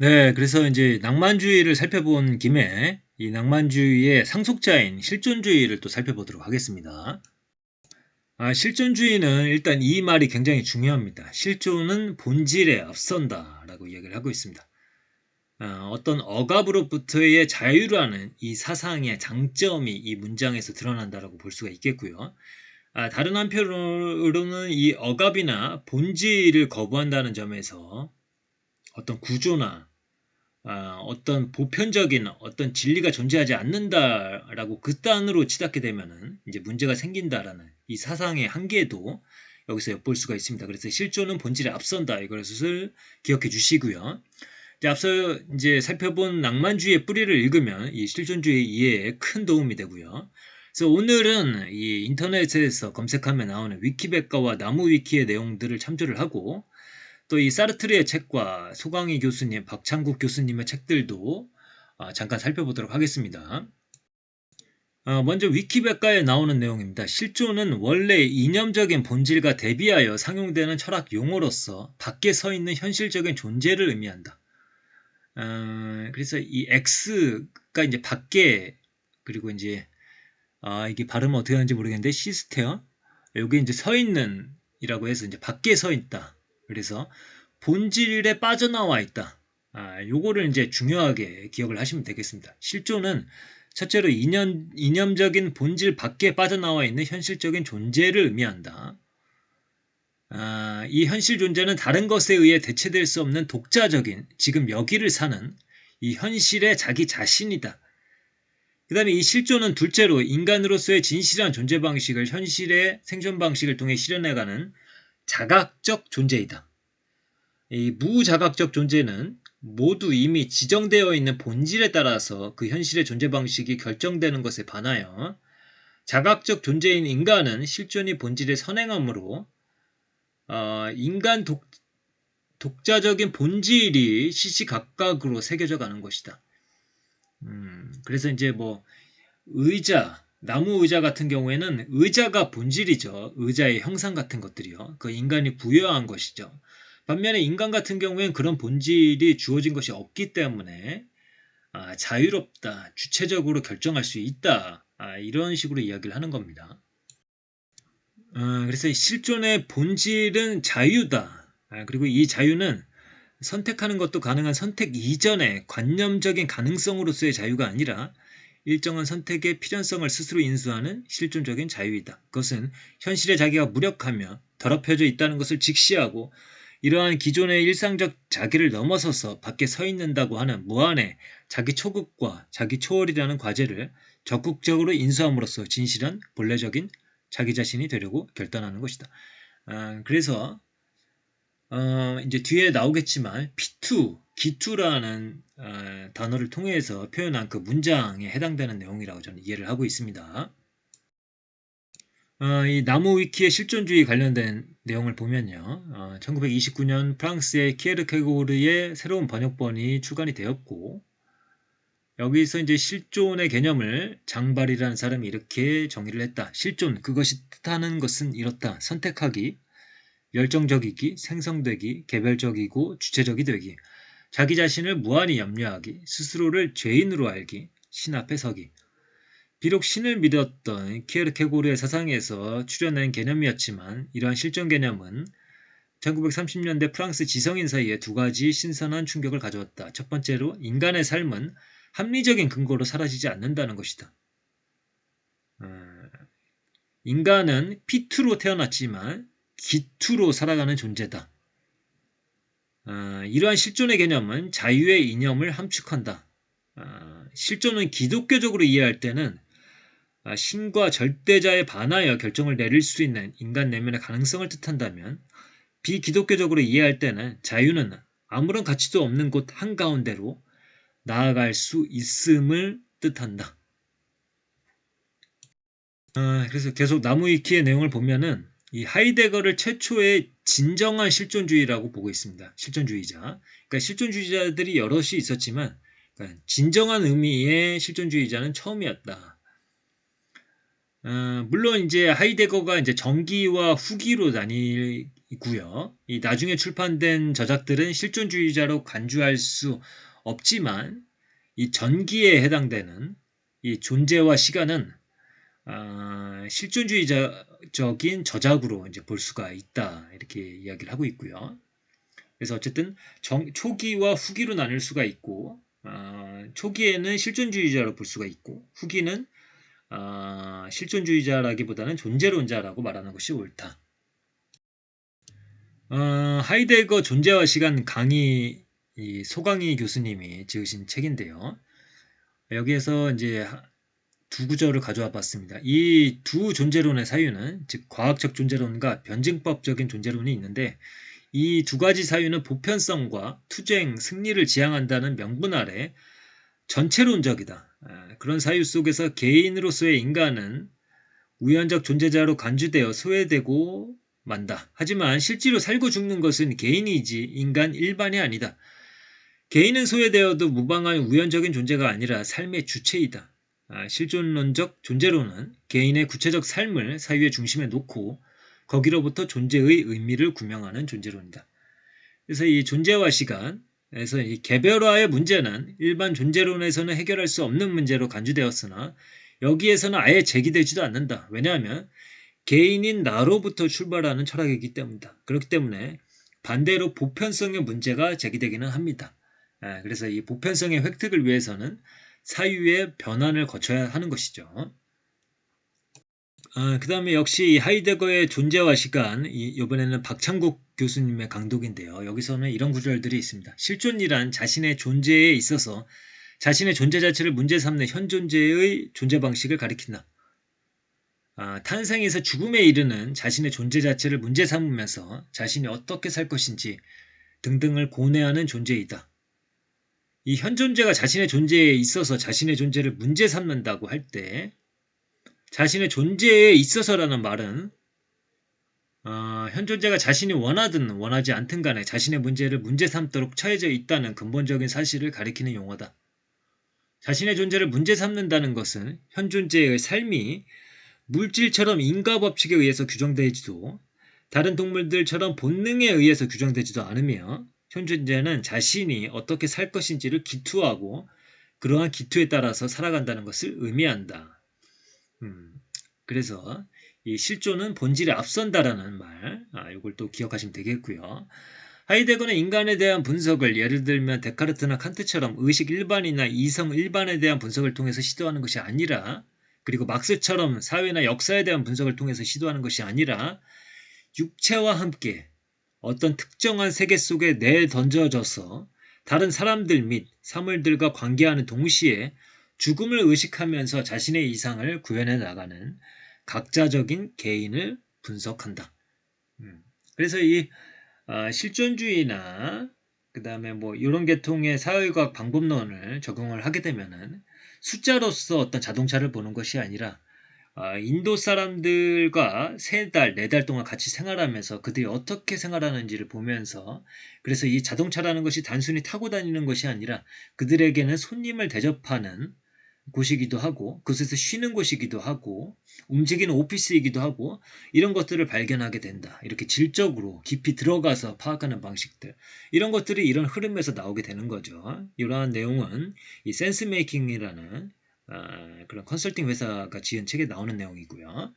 네, 그래서 이제 낭만주의를 살펴본 김에 이 낭만주의의 상속자인 실존주의를 또 살펴보도록 하겠습니다. 아, 실존주의는 일단 이 말이 굉장히 중요합니다. 실존은 본질에 앞선다 라고 이야기를 하고 있습니다. 아, 어떤 억압으로부터의 자유라는 이 사상의 장점이 이 문장에서 드러난다라고 볼 수가 있겠고요. 아, 다른 한편으로는 이 억압이나 본질을 거부한다는 점에서 어떤 구조나 아, 어떤 보편적인 어떤 진리가 존재하지 않는다라고 그딴으로 치닫게 되면은 이제 문제가 생긴다라는 이 사상의 한계도 여기서 엿볼 수가 있습니다. 그래서 실존은 본질에 앞선다 이것을 기억해 주시고요. 이제 앞서 이제 살펴본 낭만주의의 뿌리를 읽으면 이 실존주의 이해에 큰 도움이 되고요. 그래서 오늘은 이 인터넷에서 검색하면 나오는 위키백과와 나무위키의 내용들을 참조를 하고 또 이 사르트르의 책과 소강희 교수님, 박창국 교수님의 책들도 아, 잠깐 살펴보도록 하겠습니다. 어, 먼저 위키백과에 나오는 내용입니다. 실존은 원래 이념적인 본질과 대비하여 상용되는 철학 용어로서 밖에 서 있는 현실적인 존재를 의미한다. 어, 그래서 이 X가 이제 밖에 그리고 이제 아, 이게 발음 어떻게 하는지 모르겠는데 시스테어 여기 이제 서 있는 이라고 해서 이제 밖에 서 있다. 그래서 본질에 빠져나와 있다. 아, 요거를 이제 중요하게 기억을 하시면 되겠습니다. 실존은 첫째로 이념, 이념적인 본질 밖에 빠져나와 있는 현실적인 존재를 의미한다. 아, 이 현실 존재는 다른 것에 의해 대체될 수 없는 독자적인 지금 여기를 사는 이 현실의 자기 자신이다. 그 다음에 이 실존은 둘째로 인간으로서의 진실한 존재 방식을 현실의 생존 방식을 통해 실현해가는 자각적 존재이다. 이 무자각적 존재는 모두 이미 지정되어 있는 본질에 따라서 그 현실의 존재 방식이 결정되는 것에 반하여 자각적 존재인 인간은 실존이 본질의 선행함으로 어, 인간 독, 독자적인 본질이 시시각각으로 새겨져 가는 것이다. 음, 그래서 이제 뭐 의자, 나무 의자 같은 경우에는 의자가 본질이죠. 의자의 형상 같은 것들이요. 그 인간이 부여한 것이죠. 반면에 인간 같은 경우에는 그런 본질이 주어진 것이 없기 때문에 아, 자유롭다, 주체적으로 결정할 수 있다. 아, 이런 식으로 이야기를 하는 겁니다. 아, 그래서 실존의 본질은 자유다. 아, 그리고 이 자유는 선택하는 것도 가능한 선택 이전의 관념적인 가능성으로서의 자유가 아니라 일정한 선택의 필연성을 스스로 인수하는 실존적인 자유이다. 그것은 현실에 자기가 무력하며 더럽혀져 있다는 것을 직시하고 이러한 기존의 일상적 자기를 넘어서서 밖에 서 있는다고 하는 무한의 자기 초급과 자기 초월이라는 과제를 적극적으로 인수함으로써 진실한 본래적인 자기 자신이 되려고 결단하는 것이다. 아, 그래서 어, 이제 뒤에 나오겠지만 P2, 기투라는 어, 단어를 통해서 표현한 그 문장에 해당되는 내용이라고 저는 이해를 하고 있습니다. 어, 이 나무 위키의 실존주의 관련된 내용을 보면요. 어, 1929년 프랑스의 키에르케고르의 새로운 번역본이 출간이 되었고 여기서 이제 실존의 개념을 장발이라는 사람이 이렇게 정의를 했다. 실존, 그것이 뜻하는 것은 이렇다. 선택하기, 열정적이기, 생성되기, 개별적이고 주체적이 되기, 자기 자신을 무한히 염려하기, 스스로를 죄인으로 알기, 신 앞에 서기. 비록 신을 믿었던 키에르케고르의 사상에서 출현한 개념이었지만 이러한 실존 개념은 1930년대 프랑스 지성인 사이에 두 가지 신선한 충격을 가져왔다. 첫 번째로 인간의 삶은 합리적인 근거로 사라지지 않는다는 것이다. 어, 인간은 피투로 태어났지만 기투로 살아가는 존재다. 어, 이러한 실존의 개념은 자유의 이념을 함축한다. 어, 실존은 기독교적으로 이해할 때는 어, 신과 절대자에 반하여 결정을 내릴 수 있는 인간 내면의 가능성을 뜻한다면 비기독교적으로 이해할 때는 자유는 아무런 가치도 없는 곳 한가운데로 나아갈 수 있음을 뜻한다. 어, 그래서 계속 나무위키의 내용을 보면은 이 하이데거를 최초의 진정한 실존주의라고 보고 있습니다. 실존주의자. 그러니까 실존주의자들이 여럿이 있었지만 그러니까 진정한 의미의 실존주의자는 처음이었다. 어, 물론 이제 하이데거가 이제 전기와 후기로 나뉘 있고요. 이 나중에 출판된 저작들은 실존주의자로 간주할 수 없지만 이 전기에 해당되는 이 존재와 시간은 아, 실존주의적인 저작으로 이제 볼 수가 있다 이렇게 이야기를 하고 있고요. 그래서 어쨌든 정, 초기와 후기로 나눌 수가 있고 아, 초기에는 실존주의자로 볼 수가 있고 후기는 아, 실존주의자라기보다는 존재론자라고 말하는 것이 옳다. 어, 하이데거 존재와 시간 강의 소강희 교수님이 지으신 책인데요. 여기에서 이제 두 구절을 가져와 봤습니다. 이 두 존재론의 사유는 즉 과학적 존재론과 변증법적인 존재론이 있는데 이 두 가지 사유는 보편성과 투쟁, 승리를 지향한다는 명분 아래 전체론적이다. 그런 사유 속에서 개인으로서의 인간은 우연적 존재자로 간주되어 소외되고 만다. 하지만 실제로 살고 죽는 것은 개인이지 인간 일반이 아니다. 개인은 소외되어도 무방한 우연적인 존재가 아니라 삶의 주체이다. 아, 실존론적 존재론은 개인의 구체적 삶을 사유의 중심에 놓고 거기로부터 존재의 의미를 구명하는 존재론이다. 그래서 이 존재와 시간에서 이 개별화의 문제는 일반 존재론에서는 해결할 수 없는 문제로 간주되었으나 여기에서는 아예 제기되지도 않는다. 왜냐하면 개인인 나로부터 출발하는 철학이기 때문이다. 그렇기 때문에 반대로 보편성의 문제가 제기되기는 합니다. 아, 그래서 이 보편성의 획득을 위해서는 사유의 변환을 거쳐야 하는 것이죠. 아, 그 다음에 역시 하이데거의 존재와 시간, 이번에는 박창국 교수님의 강독인데요. 여기서는 이런 구절들이 있습니다. 실존이란 자신의 존재에 있어서 자신의 존재 자체를 문제 삼는 현 존재의 존재 방식을 가리킨다. 아, 탄생에서 죽음에 이르는 자신의 존재 자체를 문제 삼으면서 자신이 어떻게 살 것인지 등등을 고뇌하는 존재이다. 이 현 존재가 자신의 존재에 있어서 자신의 존재를 문제 삼는다고 할 때 자신의 존재에 있어서라는 말은 어, 현 존재가 자신이 원하든 원하지 않든 간에 자신의 문제를 문제 삼도록 처해져 있다는 근본적인 사실을 가리키는 용어다. 자신의 존재를 문제 삼는다는 것은 현 존재의 삶이 물질처럼 인과 법칙에 의해서 규정되지도 다른 동물들처럼 본능에 의해서 규정되지도 않으며 현존자는 자신이 어떻게 살 것인지를 기투하고 그러한 기투에 따라서 살아간다는 것을 의미한다. 음, 그래서 이 실존은 본질에 앞선다라는 말, 아, 이걸 또 기억하시면 되겠고요. 하이데거는 인간에 대한 분석을 예를 들면 데카르트나 칸트처럼 의식 일반이나 이성 일반에 대한 분석을 통해서 시도하는 것이 아니라 그리고 막스처럼 사회나 역사에 대한 분석을 통해서 시도하는 것이 아니라 육체와 함께 어떤 특정한 세계 속에 내던져져서 다른 사람들 및 사물들과 관계하는 동시에 죽음을 의식하면서 자신의 이상을 구현해 나가는 각자적인 개인을 분석한다. 음. 그래서 이 아, 실존주의나 그 다음에 뭐 이런 계통의 사회과학 방법론을 적용을 하게 되면은 숫자로서 어떤 자동차를 보는 것이 아니라 아, 인도 사람들과 세 달, 네 달 동안 같이 생활하면서 그들이 어떻게 생활하는지를 보면서 그래서 이 자동차라는 것이 단순히 타고 다니는 것이 아니라 그들에게는 손님을 대접하는 곳이기도 하고 그곳에서 쉬는 곳이기도 하고 움직이는 오피스이기도 하고 이런 것들을 발견하게 된다. 이렇게 질적으로 깊이 들어가서 파악하는 방식들 이런 것들이 이런 흐름에서 나오게 되는 거죠. 이러한 내용은 이 센스 메이킹이라는 아, 그런 컨설팅 회사가 지은 책에 나오는 내용이고요.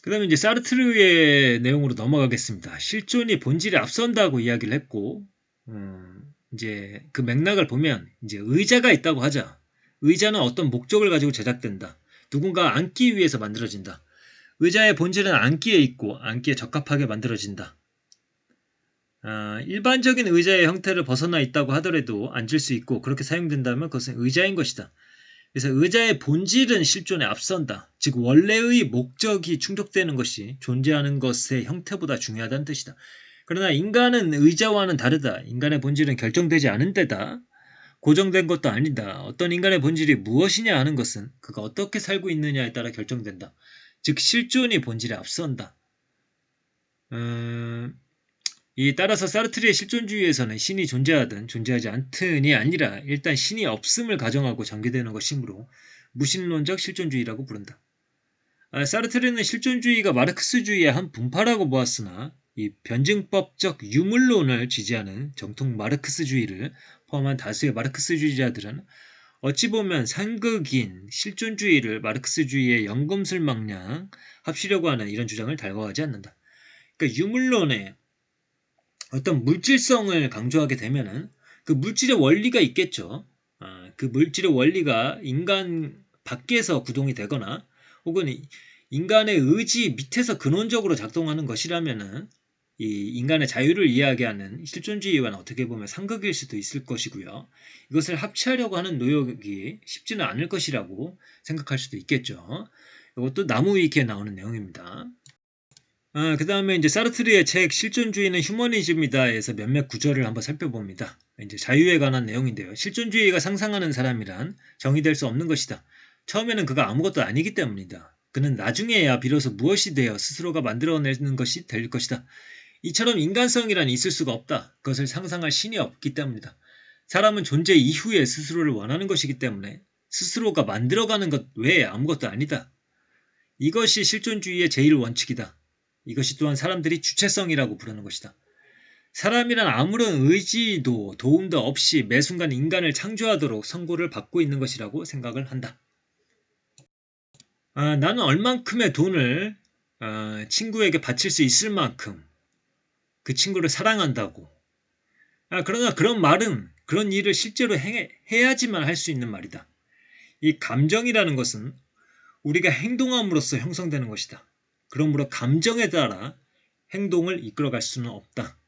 그 다음에 이제 사르트르의 내용으로 넘어가겠습니다. 실존이 본질에 앞선다고 이야기를 했고, 음, 이제 그 맥락을 보면 이제 의자가 있다고 하자. 의자는 어떤 목적을 가지고 제작된다. 누군가 앉기 위해서 만들어진다. 의자의 본질은 앉기에 있고 앉기에 적합하게 만들어진다. 아, 일반적인 의자의 형태를 벗어나 있다고 하더라도 앉을 수 있고 그렇게 사용된다면 그것은 의자인 것이다. 그래서 의자의 본질은 실존에 앞선다. 즉 원래의 목적이 충족되는 것이 존재하는 것의 형태보다 중요하다는 뜻이다. 그러나 인간은 의자와는 다르다. 인간의 본질은 결정되지 않은 데다. 고정된 것도 아니다. 어떤 인간의 본질이 무엇이냐 하는 것은 그가 어떻게 살고 있느냐에 따라 결정된다. 즉 실존이 본질에 앞선다. 음... 이 따라서 사르트르의 실존주의에서는 신이 존재하든 존재하지 않든이 아니라 일단 신이 없음을 가정하고 전개되는 것이므로 무신론적 실존주의라고 부른다. 아, 사르트르는 실존주의가 마르크스주의의 한 분파라고 보았으나 이 변증법적 유물론을 지지하는 정통 마르크스주의를 포함한 다수의 마르크스주의자들은 어찌 보면 상극인 실존주의를 마르크스주의의 연금술 망냥 합치려고 하는 이런 주장을 달거하지 않는다. 그러니까 유물론에 어떤 물질성을 강조하게 되면은 그 물질의 원리가 있겠죠. 아, 그 물질의 원리가 인간 밖에서 구동이 되거나 혹은 인간의 의지 밑에서 근원적으로 작동하는 것이라면은 이 인간의 자유를 이야기하는 실존주의와는 어떻게 보면 상극일 수도 있을 것이고요. 이것을 합치하려고 하는 노력이 쉽지는 않을 것이라고 생각할 수도 있겠죠. 이것도 나무 위키에 나오는 내용입니다. 아, 그 다음에 이제 사르트르의 책 실존주의는 휴머니즘이다에서 몇몇 구절을 한번 살펴봅니다. 이제 자유에 관한 내용인데요. 실존주의가 상상하는 사람이란 정의될 수 없는 것이다. 처음에는 그가 아무것도 아니기 때문이다. 그는 나중에야 비로소 무엇이 되어 스스로가 만들어내는 것이 될 것이다. 이처럼 인간성이란 있을 수가 없다. 그것을 상상할 신이 없기 때문이다. 사람은 존재 이후에 스스로를 원하는 것이기 때문에 스스로가 만들어가는 것 외에 아무것도 아니다. 이것이 실존주의의 제일 원칙이다. 이것이 또한 사람들이 주체성이라고 부르는 것이다. 사람이란 아무런 의지도 도움도 없이 매 순간 인간을 창조하도록 선고를 받고 있는 것이라고 생각을 한다. 아, 나는 얼만큼의 돈을 아, 친구에게 바칠 수 있을 만큼 그 친구를 사랑한다고. 아, 그러나 그런 말은 그런 일을 실제로 해, 해야지만 할 수 있는 말이다. 이 감정이라는 것은 우리가 행동함으로써 형성되는 것이다. 그러므로 감정에 따라 행동을 이끌어갈 수는 없다.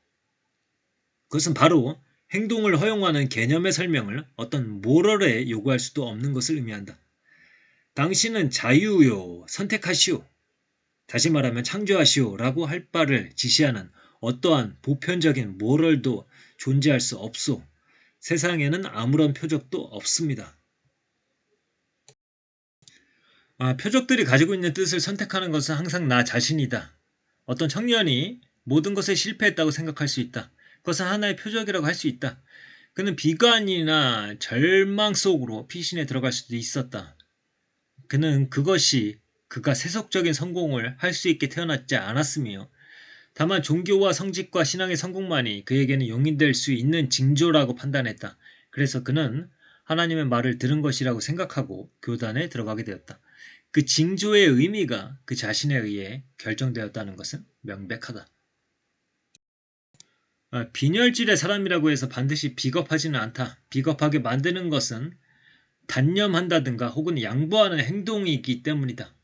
그것은 바로 행동을 허용하는 개념의 설명을 어떤 모럴에 요구할 수도 없는 것을 의미한다. 당신은 자유요, 선택하시오. 다시 말하면 창조하시오 라고 할 바를 지시하는 어떠한 보편적인 모럴도 존재할 수 없소. 세상에는 아무런 표적도 없습니다. 아, 표적들이 가지고 있는 뜻을 선택하는 것은 항상 나 자신이다. 어떤 청년이 모든 것에 실패했다고 생각할 수 있다. 그것은 하나의 표적이라고 할 수 있다. 그는 비관이나 절망 속으로 피신에 들어갈 수도 있었다. 그는 그것이 그가 세속적인 성공을 할 수 있게 태어났지 않았으며 다만 종교와 성직과 신앙의 성공만이 그에게는 용인될 수 있는 징조라고 판단했다. 그래서 그는 하나님의 말을 들은 것이라고 생각하고 교단에 들어가게 되었다. 그 징조의 의미가 그 자신에 의해 결정되었다는 것은 명백하다. 아, 빈혈질의 사람이라고 해서 반드시 비겁하지는 않다. 비겁하게 만드는 것은 단념한다든가 혹은 양보하는 행동이기 때문이다.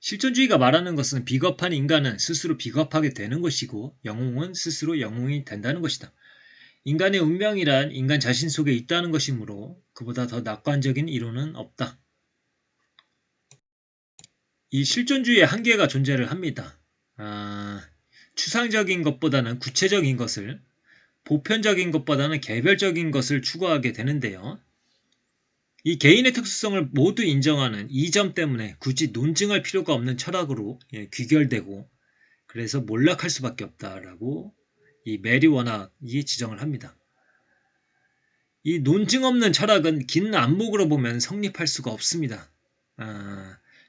실존주의가 말하는 것은 비겁한 인간은 스스로 비겁하게 되는 것이고 영웅은 스스로 영웅이 된다는 것이다. 인간의 운명이란 인간 자신 속에 있다는 것이므로 그보다 더 낙관적인 이론은 없다. 이 실존주의의 한계가 존재를 합니다. 아, 추상적인 것보다는 구체적인 것을, 보편적인 것보다는 개별적인 것을 추구하게 되는데요. 이 개인의 특수성을 모두 인정하는 이 점 때문에 굳이 논증할 필요가 없는 철학으로 예, 귀결되고 그래서 몰락할 수밖에 없다라고 이 메리 워낙이 지정을 합니다. 이 논증 없는 철학은 긴 안목으로 보면 성립할 수가 없습니다. 아,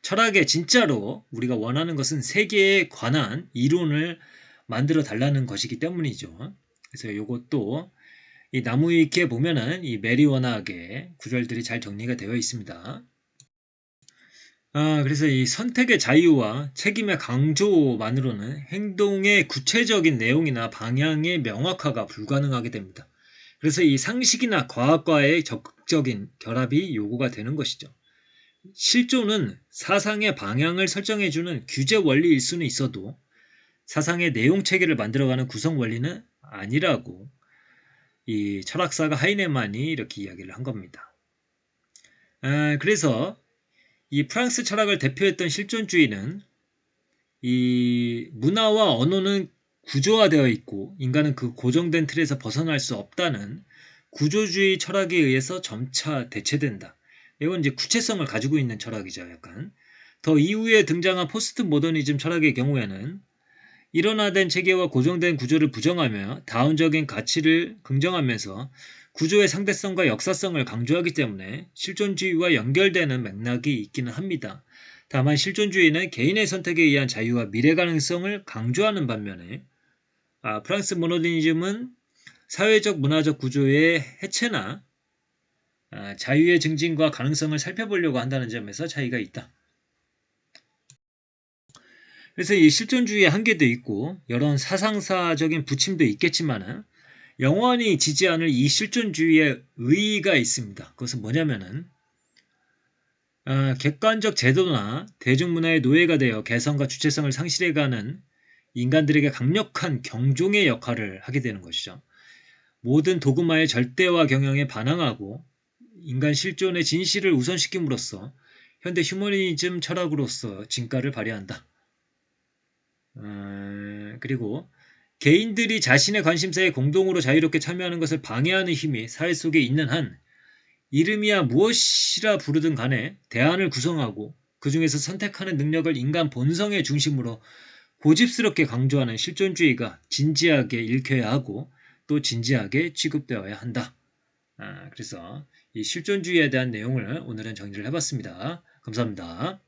철학에 진짜로 우리가 원하는 것은 세계에 관한 이론을 만들어 달라는 것이기 때문이죠. 그래서 이것도 이 나무 위키에 보면은 이 메리 워낙의 구절들이 잘 정리가 되어 있습니다. 아, 그래서 이 선택의 자유와 책임의 강조만으로는 행동의 구체적인 내용이나 방향의 명확화가 불가능하게 됩니다. 그래서 이 상식이나 과학과의 적극적인 결합이 요구가 되는 것이죠. 실존은 사상의 방향을 설정해주는 규제 원리일 수는 있어도 사상의 내용 체계를 만들어가는 구성 원리는 아니라고 이 철학사가 하이네만이 이렇게 이야기를 한 겁니다. 아, 그래서 이 프랑스 철학을 대표했던 실존주의는 이 문화와 언어는 구조화되어 있고 인간은 그 고정된 틀에서 벗어날 수 없다는 구조주의 철학에 의해서 점차 대체된다. 이건 이제 구체성을 가지고 있는 철학이죠, 약간. 더 이후에 등장한 포스트 모더니즘 철학의 경우에는 일원화된 체계와 고정된 구조를 부정하며 다운적인 가치를 긍정하면서 구조의 상대성과 역사성을 강조하기 때문에 실존주의와 연결되는 맥락이 있기는 합니다. 다만 실존주의는 개인의 선택에 의한 자유와 미래 가능성을 강조하는 반면에 아, 프랑스 모노디니즘은 사회적 문화적 구조의 해체나 아, 자유의 증진과 가능성을 살펴보려고 한다는 점에서 차이가 있다. 그래서 이 실존주의의 한계도 있고 여러 사상사적인 부침도 있겠지만은 영원히 지지 않을 이 실존주의의 의의가 있습니다. 그것은 뭐냐면은 어, 객관적 제도나 대중문화의 노예가 되어 개성과 주체성을 상실해가는 인간들에게 강력한 경종의 역할을 하게 되는 것이죠. 모든 도구마의 절대화 경영에 반항하고 인간 실존의 진실을 우선시킴으로써 현대 휴머니즘 철학으로서 진가를 발휘한다. 어, 그리고 개인들이 자신의 관심사에 공동으로 자유롭게 참여하는 것을 방해하는 힘이 사회 속에 있는 한 이름이야 무엇이라 부르든 간에 대안을 구성하고 그 중에서 선택하는 능력을 인간 본성의 중심으로 고집스럽게 강조하는 실존주의가 진지하게 읽혀야 하고 또 진지하게 취급되어야 한다. 아, 그래서 이 실존주의에 대한 내용을 오늘은 정리를 해봤습니다. 감사합니다.